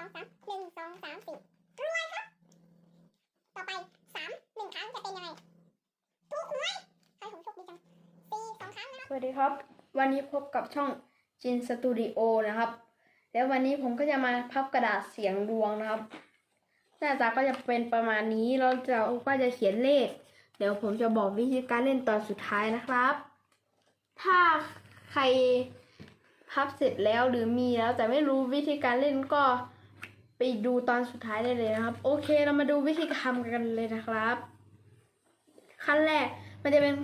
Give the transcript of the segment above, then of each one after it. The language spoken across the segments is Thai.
สองสามหนึ่งสองสามสี่รวยครับ ต่อไปสามหนึ่งครั้งจะเป็นยังไงถูกหวยใครผมโชคดีจังสี่สองครั้งนะครับสวัสดีครับ วันนี้พบกับช่องจินสตูดิโอนะครับ แล้ววันนี้ผมก็จะมาพับกระดาษเสียงดวงนะครับ หน้าตาก็จะเป็นประมาณนี้เราจะก็จะเขียนเลข เดี๋ยวผมจะบอกวิธีการเล่นตอนสุดท้ายนะครับ ถ้าใครพับเสร็จแล้วหรือมีแล้วแต่ไม่รู้วิธีการเล่นก็ ไปดูตอนสุดท้ายได้เลยนะครับ โอเคเรามาดูวิธีทำกันเลยนะครับ ขั้นแรกมันจะเป็น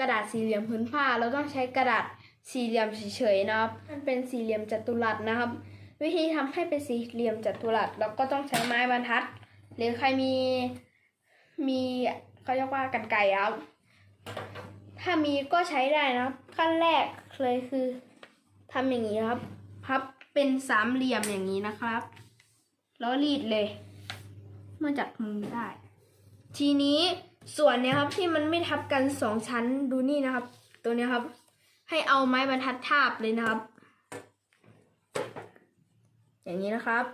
กระดาษสี่เหลี่ยมพื้นผ้าเราต้องใช้กระดาษสี่เหลี่ยมเฉยๆนะครับมันเป็นสี่เหลี่ยมจัตุรัสนะครับ วิธีทำให้เป็นสี่เหลี่ยมจัตุรัสเราก็ต้องใช้ไม้บรรทัด หรือใครมีมีเขาเรียกว่ากันไก่ครับ ถ้ามีก็ใช้ได้นะครับ ขั้นแรกเลยคือทำอย่างนี้ครับ พับเป็นสามเหลี่ยมอย่างนี้นะครับ แล้วรีดเลยเมื่อจับมือได้ ทีนี้ส่วนเนี้ยครับที่มันไม่ทับกันสองชั้นดูนี่นะครับ ตัวเนี้ยครับ ให้เอาไม้บรรทัดทาบเลยนะครับ อย่างนี้นะครับ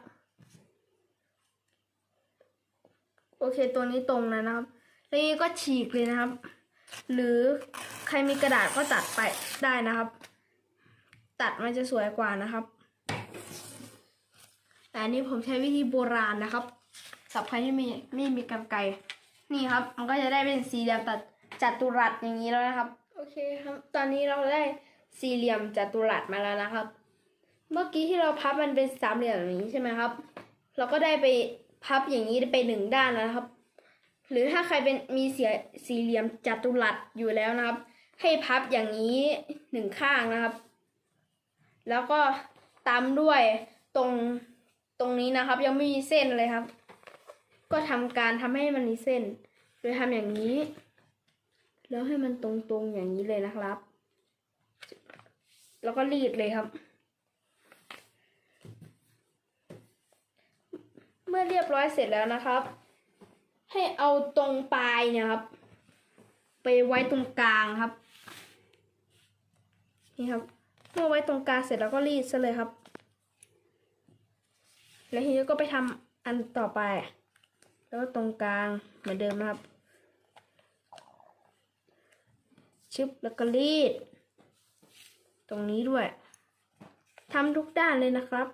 โอเคตัวนี้ตรงแล้วนะครับแล้วนี้ก็ฉีกเลยนะครับ หรือใครมีกระดาษก็ตัดไปได้นะครับ ตัดมันจะสวยกว่านะครับ แต่อันนี้ผมใช้วิธีโบราณนะครับสับใครที่มีไม่มีกรรไกนี่ครับ มันก็จะได้เป็นสี่เหลี่ยมตัดจัตุรัสอย่างนี้แล้วนะครับ โอเคครับ ตอนนี้เราได้สี่เหลี่ยมจัตุรัสมาแล้วนะครับ เมื่อกี้ที่เราพับมันเป็นสามเหลี่ยมอย่างนี้ใช่ไหมครับ เราก็ได้ไปพับอย่างนี้ไปหนึ่งด้านแล้วครับ หรือถ้าใครเป็นมีเสียสี่เหลี่ยมจัตุรัสอยู่แล้วนะครับ ให้พับอย่างนี้หนึ่งข้างนะครับ แล้วก็ตามด้วยตรง ตรงนี้นะครับ ยังไม่มีเส้นเลยครับ ก็ทำการทำให้มันมีเส้น โดยทำอย่างนี้ แล้วให้มันตรงๆอย่างนี้เลยนะครับ แล้วก็รีดเลยครับ เมื่อเรียบร้อยเสร็จแล้วนะครับ ให้เอาตรงปลายเนี่ยครับ ไปไว้ตรงกลางครับนี่ครับ เมื่อไว้ตรงกลางเสร็จแล้วก็รีดซะเลยครับ แล้วทีนี้ก็ไปทำอันต่อไป แล้วตรงกลางเหมือนเดิมนะครับ ชึบแล้วก็รีด ตรงนี้ด้วยทำทุกด้านเลยนะครับ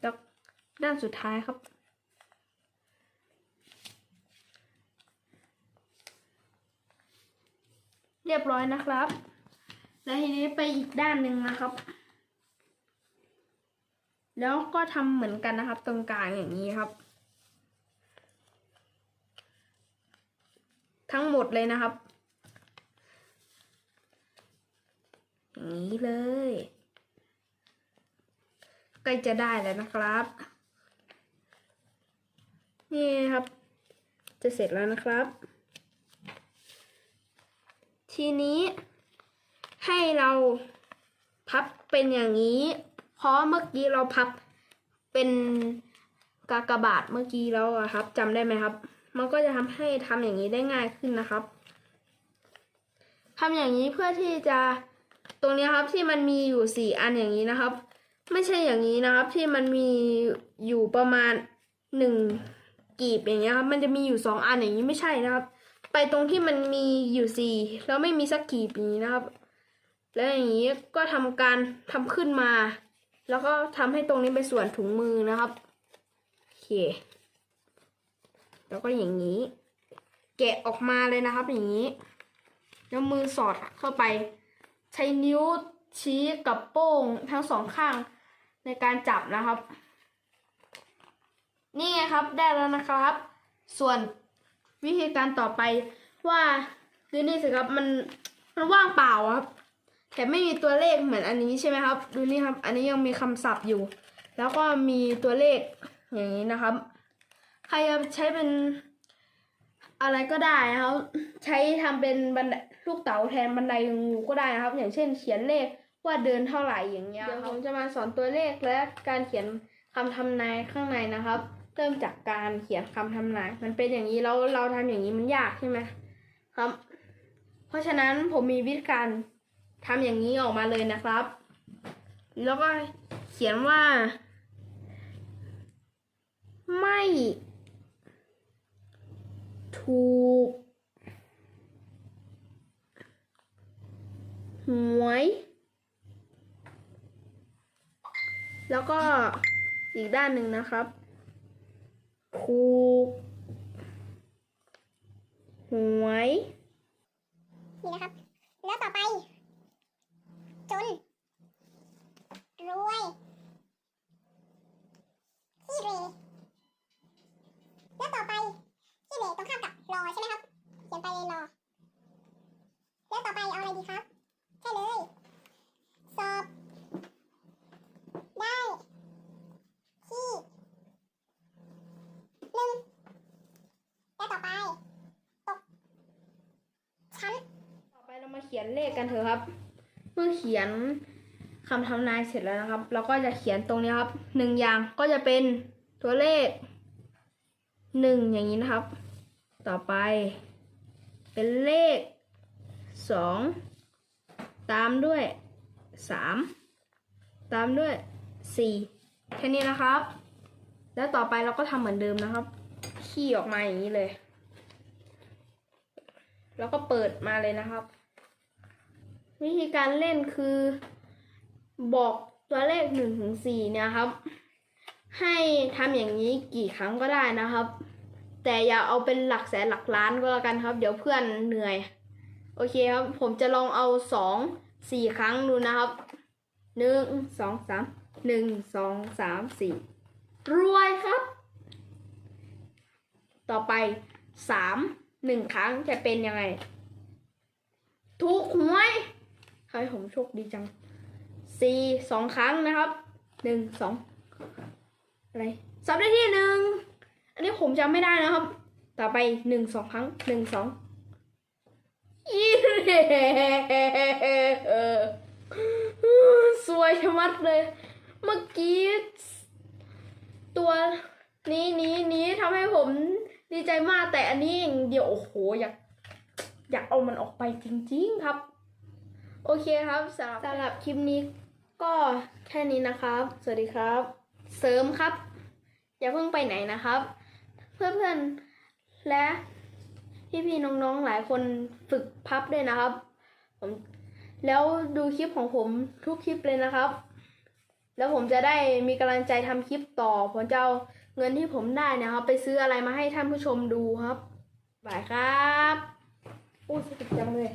แล้วด้านสุดท้ายครับ เรียบร้อยนะครับ แล้วทีนี้ไปอีกด้านหนึ่งนะครับ แล้วก็ทำเหมือนกันนะครับ ตรงกลางอย่างนี้ครับ ทั้งหมดเลยนะครับอย่างนี้เลยใกล้จะได้แล้วนะครับ นี่ครับ จะเสร็จแล้วนะครับ ทีนี้ให้เราพับเป็นอย่างนี้ ราะเมื่อกี้เราพับเป็นกากบาทเมื่อกี้แล้วอะครับจำได้ไหมครับ มันก็จะทำให้ทำอย่างนี้ได้ง่ายขึ้นนะครับทำอย่างนี้เพื่อที่จะตรงนี้ครับที่มันมีอยู่สี่อันอย่างนี้นะครับ ไม่ใช่อย่างนี้นะครับที่มันมีอยู่ประมาณหนึ่งกีบอย่างเงี้ยครับ มันจะมีอยู่สองอันอย่างนี้ไม่ใช่นะครับ ไปตรงที่มันมีอยู่สี่แล้วไม่มีสักกีบอย่างนี้นะครับ แล้วอย่างนี้ก็ทำการทำขึ้นมา แล้วก็ทำให้ตรงนี้เป็นส่วนถุงมือนะครับโอเคแล้วก็อย่างนี้ แกะออกมาเลยนะครับอย่างนี้ แล้วมือสอดเข้าไป ใช้นิ้วชี้กับโป้งทั้งสองข้างในการจับนะครับ นี่ไงครับได้แล้วนะครับ ส่วนวิธีการต่อไปว่าดูนี่สิครับมันมันว่างเปล่าครับ แต่ไม่มีตัวเลขเหมือนอันนี้ใช่ไหมครับ ดูนี่ครับ อันนี้ยังมีคำศัพท์อยู่ แล้วก็มีตัวเลขอย่างนี้นะครับ ใครจะใช้เป็นอะไรก็ได้นะครับ ใช้ทำเป็นบันลูกเต๋าแทนบันไดงูก็ได้นะครับ อย่างเช่น เขียนเลขว่าเดินเท่าไหร่อย่างเงี้ยเดี๋ยวผมจะมาสอนตัวเลขและการเขียนคำทำนายข้างในนะครับ เริ่มจากการเขียนคำทำนาย มันเป็นอย่างนี้เราเราทำอย่างนี้มันยากใช่ไหมครับ เพราะฉะนั้นผมมีวิธีการ ทำอย่างนี้ออกมาเลยนะครับ แล้วก็เขียนว่า ไม่ ถูก หวย แล้วก็อีกด้านหนึ่งนะครับ ถูก หวย นี่นะครับ แล้วต่อไป จน รวยขี้เรแล้วต่อไปขี้เรตรงข้ามกับรอใช่ไหมครับ เขียนไปเลยรอ แล้วต่อไปเอาอะไรดีครับ ใช่เลย สอบ ได้ขี้หนึ่งแล้วต่อไป ตก ชั้น ต่อไปเรามาเขียนเลขกันเถอะครับ เมื่อเขียนคำทำนายเสร็จแล้วนะครับ เราก็จะเขียนตรงนี้ครับหนึ่งอย่างก็จะเป็นตัวเลขหนึ่งอย่างนี้นะครับ ต่อไป เป็นเลขสองตามด้วยสามตามด้วยสี่แค่นี้นะครับ แล้วต่อไปเราก็ทำเหมือนเดิมนะครับ ขี้ออกมาอย่างนี้เลย แล้วก็เปิดมาเลยนะครับ วิธีการเล่นคือบอกตัวเลขหนึ่งถึงสี่เนี่ยครับ ให้ทำอย่างนี้กี่ครั้งก็ได้นะครับ แต่อย่าเอาเป็นหลักแสนหลักล้านก็แล้วกันครับ เดี๋ยวเพื่อนเหนื่อย โอเคครับ ผมจะลองเอาสองสี่ครั้งดูนะครับหนึ่งสองสามหนึ่งสองสามสี่รวยครับ ต่อไปสามหนึ่งครั้งจะเป็นยังไงถูกหวย ใครผมโชคดีจังสี่สองครั้งนะครับหนึ่งสองอะไรสับได้ที่หนึ่งอันนี้ผมจำไม่ได้นะครับ ต่อไปหนึ่งสองครั้งหนึ่งสองยี่เสวยชะมัดเลย เมื่อกี้ตัวนี้นี้นี้ทำให้ผมดีใจมากแต่อันนี้อย่างเดียวโอ้โหอยากอยากเอามันออกไปจริง ๆ ครับ โอเคครับสำหรับสำหรับคลิปนี้ก็แค่นี้นะครับ สวัสดีครับ เสริมครับ อย่าเพิ่งไปไหนนะครับ เพื่อนๆและพี่ๆน้องๆหลายคนฝึกพับด้วยนะครับ ผมแล้วดูคลิปของผมทุกคลิปเลยนะครับ แล้วผมจะได้มีกำลังใจทำคลิปต่อ ผมจะเอาเงินที่ผมได้นะครับ ไปซื้ออะไรมาให้ท่านผู้ชมดูครับบายครับ โอ้สนุกจังเลย